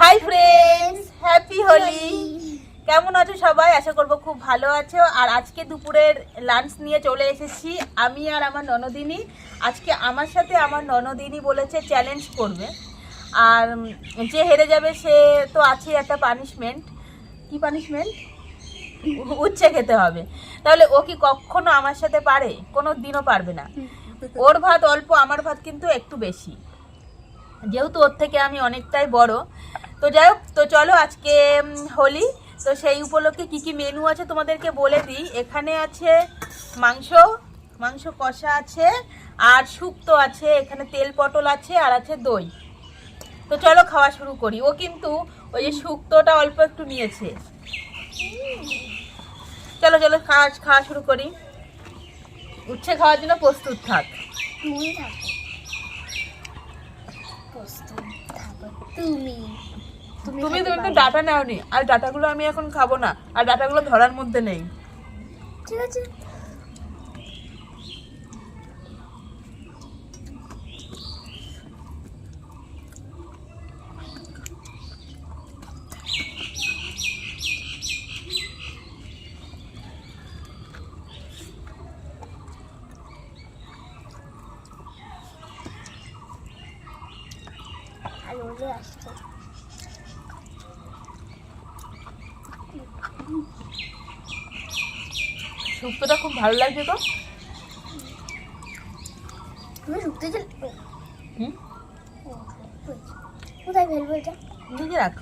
Hi friends happy Holi কেমন আছো সবাই? আশা করব খুব ভালো আছো। আর আজকে দুপুরের লাঞ্চ নিয়ে চলে এসেছি আমি আর আমার ননদিনী। আজকে আমার সাথে আমার ননদিনী বলেছে চ্যালেঞ্জ করবে। আর যে হেরে যাবে সে তো আছে একটা পানিশমেন্ট কি পানিশমেন্ট উচ্ছে খেতে হবে। তাহলে ও কি কখনো আমার সাথে পারে? কোনো দিনও পারবে না। ওর ভাত অল্প, আমার ভাত কিন্তু একটু বেশি। যেহেতু ওর থেকে আমি অনেকটাই বড়। তো যাই হোক, তো চলো আজকে হোলি। তো সেই উপলক্ষে কি কি মেনু আছে তোমাদেরকে বলে দিই। এখানে আছে মাংস মাংস কষা আছে, আর শুক্তো আছে, এখানে তেল পটল আছে, আর আছে দই। তো চলো খাওয়া শুরু করি। ও কিন্তু ওই যে শুক্তোটা অল্প একটু নিয়েছে। চলো চলো, খাওয়া খাওয়া শুরু করি। উচ্ছে খাওয়ার জন্য প্রস্তুত থাক। তুমি থাকো। তুমি। তুমি খেতে তো ডাটা নাওনি আর ডাটাগুলো আমি এখন খাব না আর ডাটাগুলো ধরার মধ্যে নেই। ঠিক আছে আর ওরে আসছে শুক্তোটা খুব ভালো লাগছে তো? কোথায় ফেলব এটা? দেখে রাখ।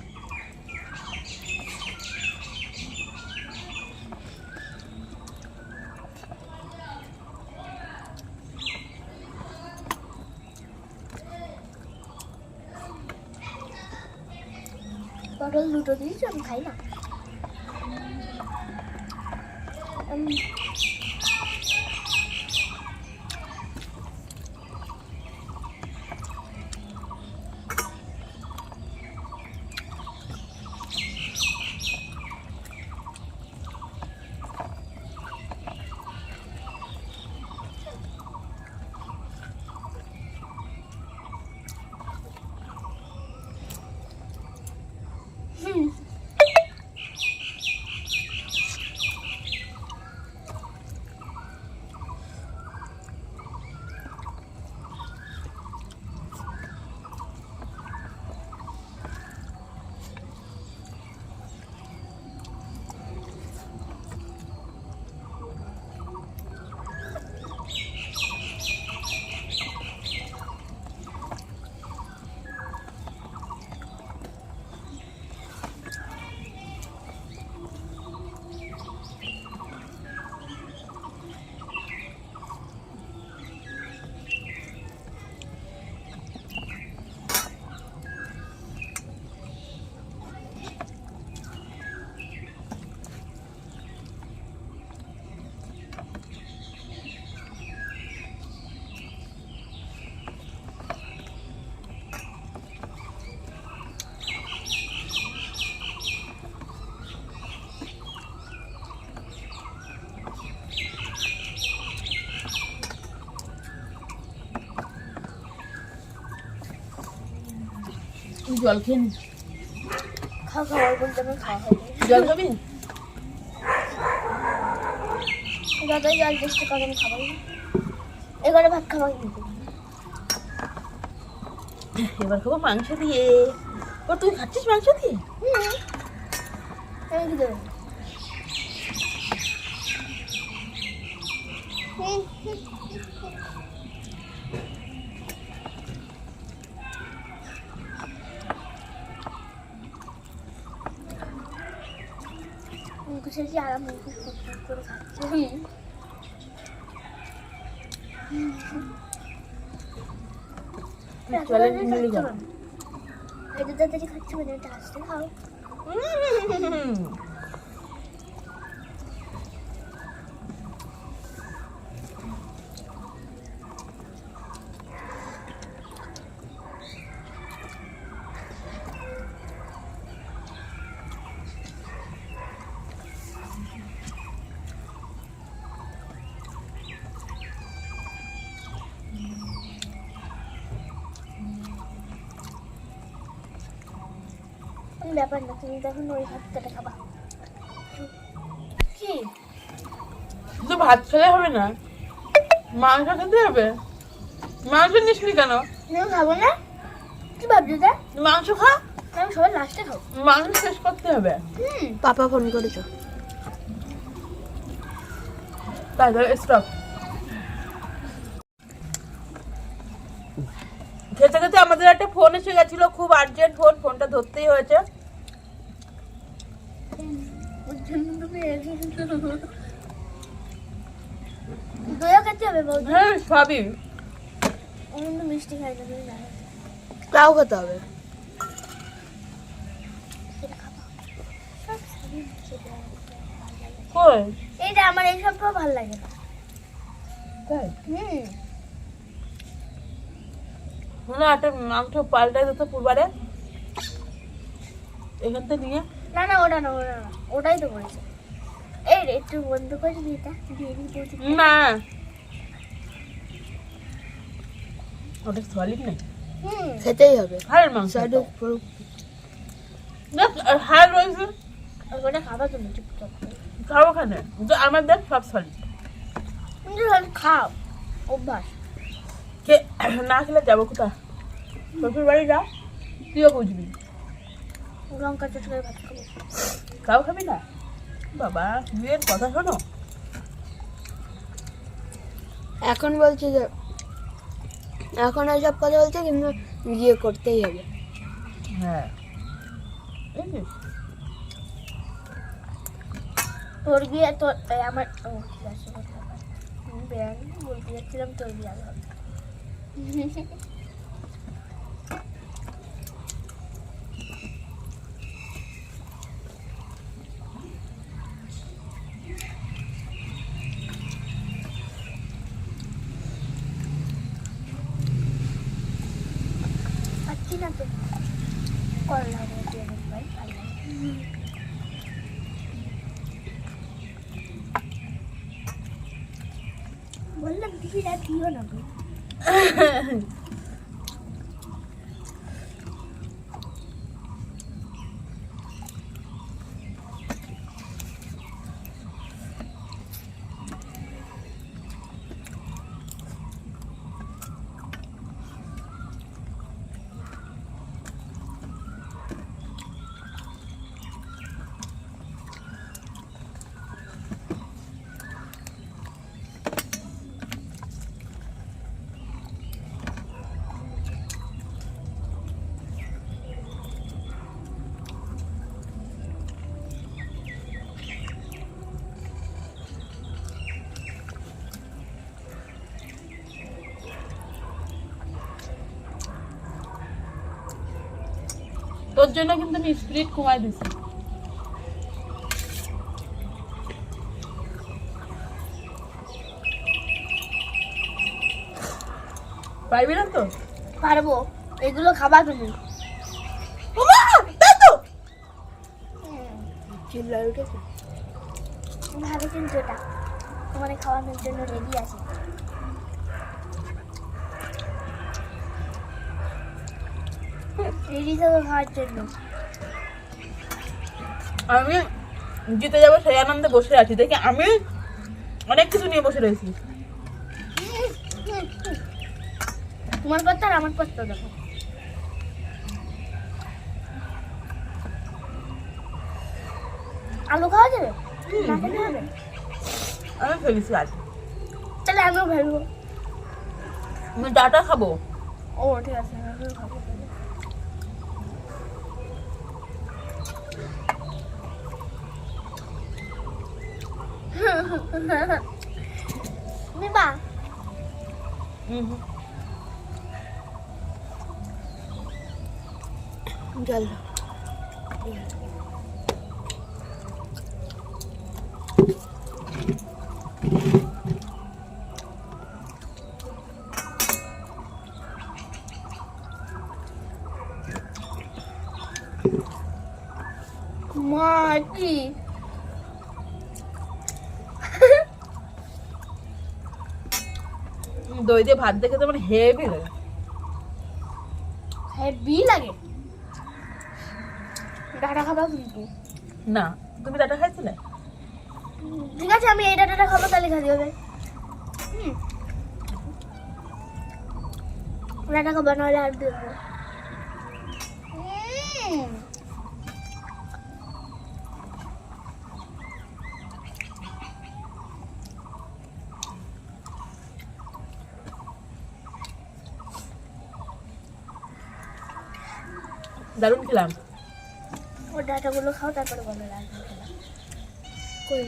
পটল দুটো দিয়েছি আমি খাই না। জল খেয়ে নি? খাও খাবার বলতে আমি খাওয়া জল খাবি? যতই জল টেস্ট করে আমি খাব। এবারে ভাত খাওয়া কিন্তু এবার খাব মাংস দিয়ে। ও তুই খাচ্ছিস মাংস দিয়ে? হুম। হুম, মুখ মুখ করে খাচ্ছি মিলে তাড়াতাড়ি খাচ্ছি মানে এটা আসতে খাও ব্যাপার না তুমি তখন ওই ভাতটা খাবা। কি? শুধু ভাত খেলে হবে না মাংস খেতে হবে? মাংস নিসনি কেন? তুমি খাব না। কি ভাবছ তা? মাংস খা। আমি সবার লাস্টে খাব। মাংস শেষ করতে হবে। হুম। পাপা ফোন করেছ। তাহলে স্টপ খেতে খেতে আমাদের একটা ফোন এসে গেছিল খুব আর্জেন্ট ফোন ফোনটা ধরতেই হয়েছে ওর জন্য তুমি দইও খেতে হবে বৌদি হ্যাঁ সবই। মিষ্টি খাই না তাও খেতে হবে। কই? আমার এই সব ভালো লাগে না। তাই? হুম না একটা মাংস পাল্টাই দিত পূর্বারে। এখান থেকে নিয়ে। না না ওটা না ওটা না ওটাই তো করেছে এই রে একটু বন্ধ করে না ওটা সলিড নেই খেতেই হবে। হাড়ের মাংস হাড় রয়েছে। ওটা খাবা তুমি চুপচাপ করে। খাব কিন্তু আমার দেখ সব সলিড খাও অভ্যাস। কে না খেলে যাব কোথা শ্বশুর বাড়ি যা তুইও বুঝবি। লঙ্কা চটকে ভাত খাব তাও খাবি না? বাবা বিয়ের কথা শোনো? এখন বলছে যে এখন এইসব কথা বলছে কিন্তু বিয়ে করতেই হবে। হ্যাঁ। তোর বিয়ে তোর আমার ও ঠিক আছে আমি বেড়ানি বলতে যাচ্ছিলাম তোর বিয়ে আগে হবে। পাচ্ছি না তো করলা দিয়ে ভাই ভালো বললাম দিদি রাত দিও না তোর জন্য কিন্তু আমি স্পিরিট কমাই দিছি। পারবি না তো? পারব। এগুলো খাবা তুমি তো! উঠেছে ভালো কিন্তু এটা। তোমার খাওয়ানোর জন্য রেডি আছে। থাকো খাওয়ার জন্য। আমি জিতে যাব সেই আনন্দে বসে আছি। দেখি আমি অনেক কিছু নিয়ে বসে রয়েছি। তোমার পাত্তা আর আমার পাত্তা দেখো। আলু খাওয়া যাবে? আমি ফেলেছি আজ তাহলে আমিও ফেলব আমি ডাটা খাব। ও ঠিক আছে খাব। নিবা হুম জল মা কি দই দিয়ে ভাত দেখে তো মানে হেভি লাগে। হেভি লাগে? ডাটা খাবা কিন্তু না তুমি ডাটা খাইছিলে? ঠিক আছে আমি এই ডাটাটা খাব তাহলে খালি হবে হুম। ডাটা খাব নাহলে আর দেখব দারুণ খেলাম। ও ডাটাগুলো খাও তারপরে বলো রাখব কই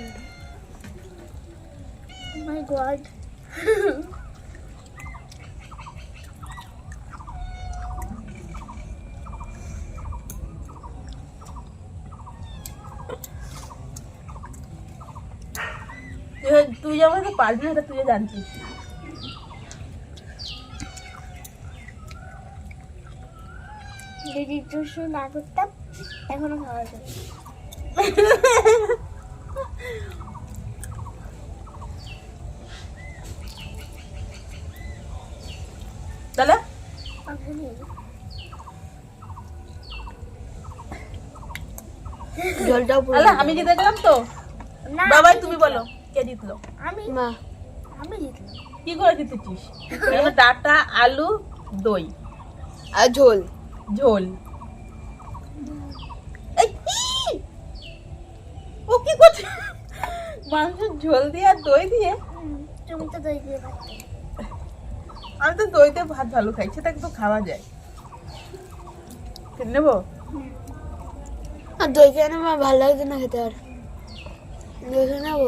মাই গড তুই- তুই আমাকে পারবি না তুই জানতিস। যদি না করতাম এখনও খাওয়া যাবে তাহলে? আমি। জলটাও জিতে গেলাম তো? না বাবাই তুমি বলো কে জিতলো? আমি? মা। আমি জিতলাম। কি করে জিতেছিস? ডাটা আলু দই। আর ঝোল। ঝোল। ও কি করছে? মাংসের ঝোল দিয়ে আর দই দিয়ে? তুমি তো দই দিয়ে ভাত আমি তো দইতে ভাত ভালো খাই সেটা কিন্তু খাওয়া যায়। খেয়ে নেব? আর দই কেন মা ভালো লাগছে না খেতে আর। দই নেব?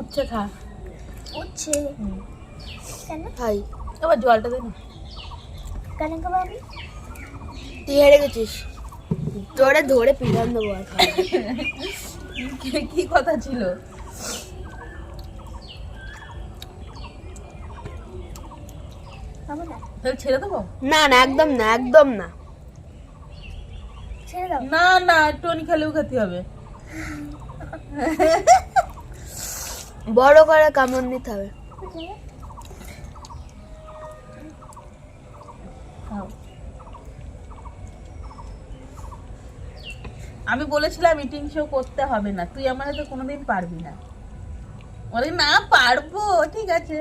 উচ্ছে খা। কেন? এবার জলটা দে না। কেন খাব আমি তুই হেরে গেছিস। ধরে পিটান দেবো আর কি- কথা ছিল? ছেড়ে দেবো? না না একদম না একদম না। ছেড়ে দাও। না না টনি খেলেও খেতে হবে। বড় করে কামড় নিতে হবে। আমি বলেছিলাম মিটিং শো করতে হবে না তুই আমার হাতে কোনোদিন পারবি না। বলে না পারব ঠিক আছে।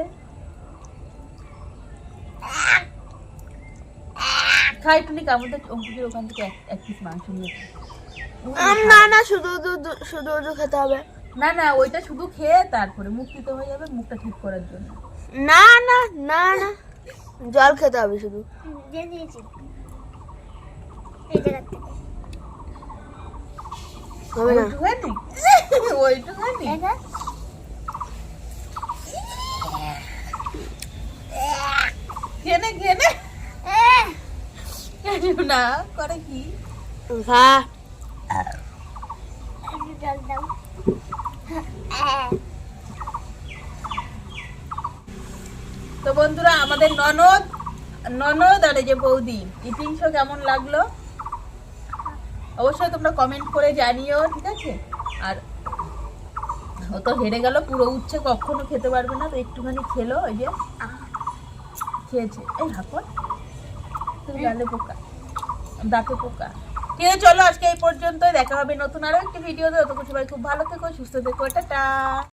খাই টুনি কামড়তে অঙ্কুশের ওখান থেকে এক- পিস মাংস নিয়ে না না শুধু শুধু শুধু শুধু খেতে হবে। না না ওইটা শুধু খেয়ে তারপরে মুখ দিতে হয়ে যাবে মুখটা ঠিক করার জন্য। না না না না। জল খেতে হবে শুধু। হবে না। ওইটুখানি খেনে খেনে না করে কি? জল দাও। তো বন্ধুরা আমাদের ননদ ননদ আর যে বৌদি ইটিং শো কেমন লাগল? অবশ্যই তোমরা কমেন্ট করে জানিও ঠিক আছে? আর ও তো হেরে গেল পুরো উচ্ছে কখনো খেতে পারবে না তো একটুখানি খেলো ওই যে। খেয়েছে। এই হাকর তুমি গালে পোকা। দাঁতে পোকা। ঠিক চলো, আজকে এই পর্যন্তই। দেখা হবে নতুন আরও একটি ভিডিওতে তো। সবাই খুব ভালো থেকো, সুস্থ থেকো। টাটা।